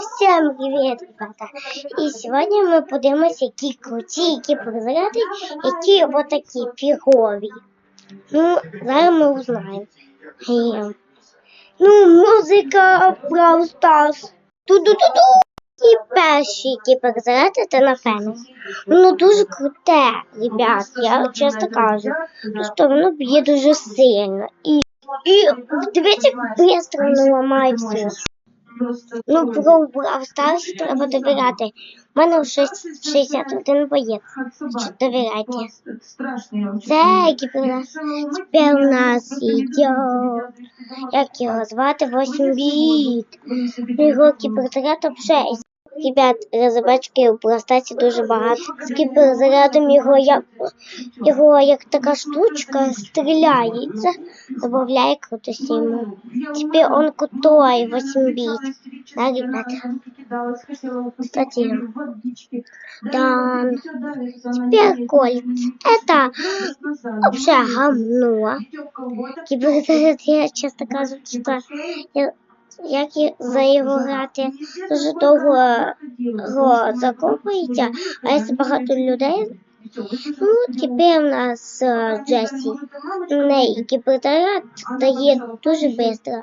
всем привет, ребята! І сьогодні ми подивимося, які круті, які прозряди, які вот такі фігові. Ну, зараз ми узнаємо. Е, Ну, музика Brawl Stars. Ту-ду-ду-ду. І перші, які прозряди, це на фену. Воно дуже круте, ребят, я чесно кажу. Що воно б'є дуже сильно. І, і дивіться, як швидко воно ламає все. Ну, про Brawl Stars треба довіряти. У мене вже 61 боєць. Довіряйте. Це гібрида. Тепер у нас іде. Як його звати? 8 біт. Його кіберзарядом 6. Ребят, розробачки у пластаці дуже багато. З кіберзарядом його як, його як така штучка стріляється, добавляє крутості йому. Тепер он крутой 8 біт. Да, ребята? Кстати, да. Теперь кольт. Это вообще говно. Кіберзаряд, я часто кажу, що я, як за його грати дуже довго його закопується, а якщо багато людей, ну, тепер у нас е, Джесі. Неї кіберзаряд дає дуже швидко.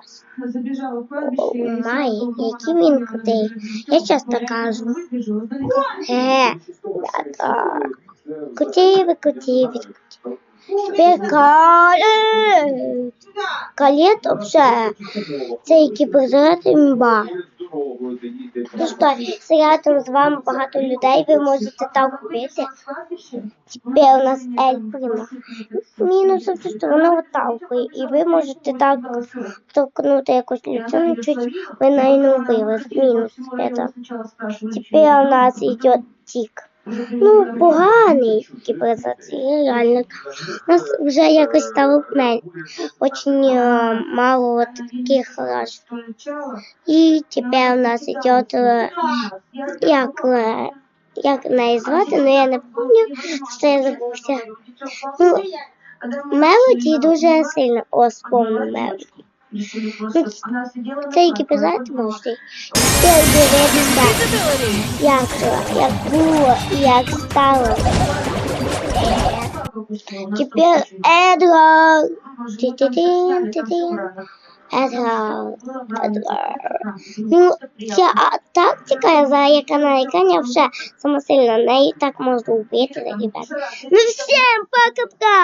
О, май, який він крутий. Я часто кажу. Е, да. Кутєві, кутєві, кутєві. Тепер калет. Вообще. Це які призирати імба. Ну що, рядом з вами багато людей, ви можете так купити. Тепер у нас Ель Прима. Мінус це, що вона виталкує, і ви можете так торкнути якусь людину, чуть ви на не убили. Мінус. Тепер у нас йде тік. Ну, поганий кіберзація, реально. У нас вже якось стало очень е, мало таких хороших. І тепер у нас йде, е, як, е, як неї але я не пам'ятаю, що я забувся. Ну, Мелоді дуже сильно, о, спомню Мелоді. Це які писати можете. Це дивитися, як, як було і як стало. Тепер Едгар. Ти-ти-тин, ти-тин. Едгар. Едгар. Ну, ця а, тактика, за яка на екрані, вже самосильна. Неї так можна вбити, ребят. Ну всім пока-пока!